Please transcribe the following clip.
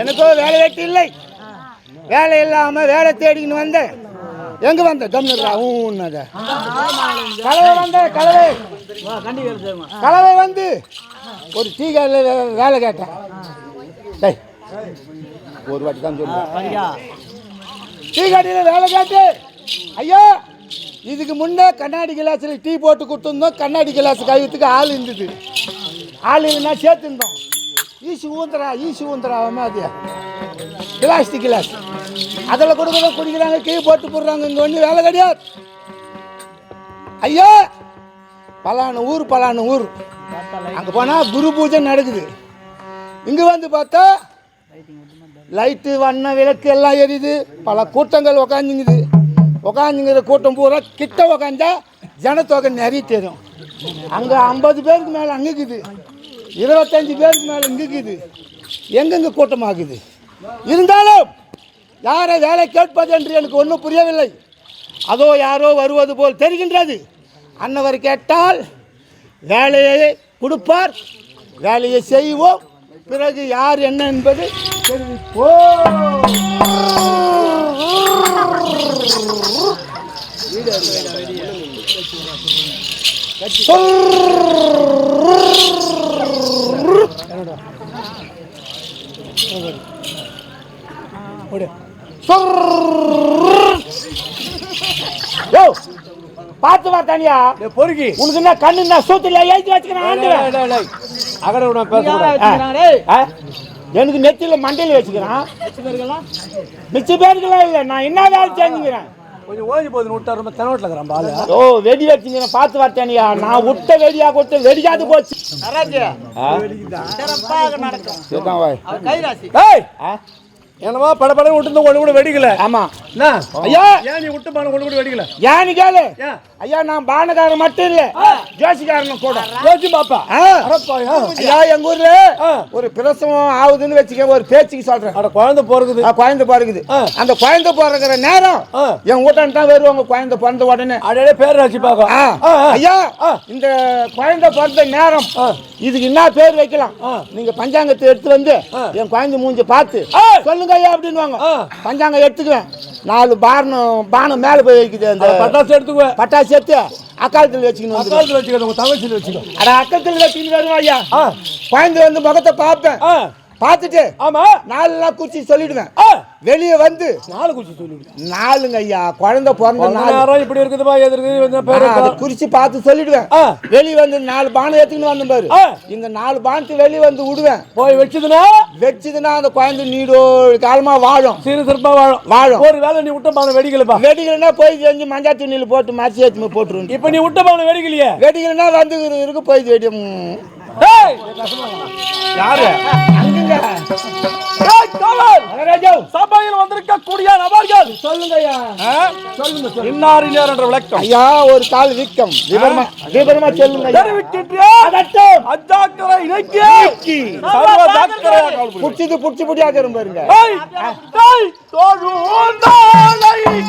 எனக்கோ வேலை வெட்டி இல்லை. வேலை இல்லாம வேலை தேடிக்கின்னு வந்தேன். எங்க வந்த? கம்னுடா ஊன்னத கலவை வந்த கலவை. கலவை வந்து ஒரு டீ கடையில் வேலை கேட்டேன். டேய் ஒரு வாட்டி தான் சொல்லுவேன் டீ கடையில் வேலை கேட்டு ஐயா இதுக்கு முன்னே கண்ணாடி கிளாஸில் டீ போட்டு கொடுத்துருந்தோம். கண்ணாடி கிளாஸ் கழுவுறதுக்கு ஆள் இருந்தது. ஆள் இல்லைன்னா சேர்த்துருந்தோம். ஈசி ஊந்துறா ஈசி ஊந்துறா அது பிளாஸ்டிக் கிளாஸ் அதில் கொடுக்குறத குடிக்கிறாங்க கீ போட்டு போடுறாங்க இங்கே ஒன்றும் வேலை கிடையாது ஐயா பலான ஊர் பலான ஊர் அங்கே போனால் குரு பூஜை நடக்குது இங்கே வந்து பார்த்தா லைட்டு வண்ண விளக்கு எல்லாம் எரியுது பல கூட்டங்கள் உக்காந்துங்குது உக்காந்துங்கிற கூட்டம் பூரா கிட்ட உக்காந்தா ஜனத்தொகை நிறைய தெரியும் அங்கே ஐம்பது பேருக்கு மேலே அங்குக்குது இருபத்தஞ்சி பேருக்கு மேலே இங்குக்குது எங்கெங்கே கூட்டமாகுது? இருந்தாலும் யாரை வேலை கேட்பது என்று எனக்கு ஒன்றும் புரியவில்லை. அதோ யாரோ வருவது போல் தெரிகின்றது. அன்னவர் கேட்டால் வேலையை கொடுப்பார் வேலையை செய்வோம். பிறகு யார் என்ன என்பது தெரிவிப்போம். யோ பார்த்து வா தனியா. பொறுக்கி. உனக்கு என்ன கண்ணு என்ன சூத்துல எழுதி வச்சுக்கிறேன் ஆண்டுவேன். அகட விட பேச ஆ? எனக்கு நெத்தியில மண்டையில வச்சுக்கிறான். மிச்ச பேருக்குலாம் இல்லை நான் என்ன வேலை செஞ்சுக்கிறேன்? கொஞ்சம் ஓஞ்சி போகுது விட்டா ரொம்ப தெனவட்டில் இருக்கிறான் பாலு ஓ வெடி வச்சுக்கிறேன் பார்த்து வரட்டேனியா நான் விட்ட வெடியா கொடுத்து வெடிக்காது போச்சு. நடக்கும். என்னமா பட படம் விட்டு ஒண்ணு கூட வெடிக்கல. ஆமா. என்ன? ஐயா! ஏன் நீ விட்டு பானை ஒண்ணு கூட வெடிக்கல? ஏன்னு கேளு. ஐயா நான் பானகாரன் மட்டும் இல்ல. ஜோசிக்காரனும் கூட. யோசிச்சு பாப்பா? ஐயா எங்க ஊர்ல ஆ. ஒரு பிரசவம் ஆகுதுன்னு வச்சுக்க ஒரு பேச்சுக்கு சொல்றேன். அட குழந்தை போறதுது ஆ, குழந்தை பிறகுது. அந்த குழந்தை பிறகுற நேரம் ஆ. என் வீட்டான் தான் வருவாங்க குழந்தை பிறந்த உடனே. அடையே பேர் பாக்க. ஆ, ஐயா ஆ. இந்த குழந்தை பிறந்த நேரம் ஆ. இதுக்கு என்ன பேர் வைக்கலாம்? ஆ. நீங்க பஞ்சாங்கத்தை எடுத்து வந்து ஆ. என் குழந்தை மூஞ்சி பார்த்து ஆ. சொல்லுங்க. ஐயா அப்படின்னுவாங்க. ஆ. பஞ்சாங்கம் எடுத்துக்குவேன். நாலு பானம் பானம் மேலே போய் வைக்குது அந்த பட்டாசு எடுத்துக்குவேன் பட்டாசு எடுத்து அக்காலத்தில் வச்சுக்கணும் அக்காலத்தில் வச்சுக்கோ உங்க தங்கச்சியில் வச்சுக்கோ அட அக்கத்தில் வச்சுக்கிட்டு வருவோம் ஐயா. குழந்தை வந்து முகத்தை பார்ப்பேன். பார்த்துட்டு ஆமா. நாலுலாம் குறிச்சி சொல்லிடுவேன். ஆ. வெளியே வந்து. நாலு குச்சி சொல்லிவிடு நாலுங்க ஐயா குழந்தை பிறந்த நாலு. இப்படி இருக்குதுப்பா எது இருக்குது கொஞ்சம் பேர் ஆ, அதை குறிச்சு பார்த்து சொல்லிடுவேன். வெளியே வந்து நாலு பானம் எடுத்துக்கின்னு வந்தேன் பாரு. இந்த நாலு பானத்து வெளியே வந்து விடுவேன். போய் வச்சதுன்னா? வச்சதுன்னா அந்த குழந்தை நீடோ காலமா வாழும். சீர சிறப்பா வாழும். வாழும். ஒரு வேளை நீ விட்ட பானை வெடிக்கலப்பா. வெடிக்கலைன்னா போய் செஞ்சு மஞ்சா துணியில் போட்டு மரிச்சி ஏற்றி போட்டுருவோம் இப்ப நீ விட்ட பானை வெடிக்கலையே? வெடிக்கலைன்னா வந்து இரு- இருக்கு போய் வெடி ம். டேய் யாரு சபையில் வந்திருக்க கூடிய நபர்கள் சொல்லுங்க ஐயா ஆ? இன்னார் இன்னார் என்ற விளக்கம் ஐயா ஒரு கால் வீக்கம் விபரமா விபரமா சொல்லுங்க. தெரிவிக்கின்றேன். அஜாக்கிரை. சர்வ. புடிச்சது புடிச்சு புடியாக பாருங்க டேய், டேய், தொழுந்தானை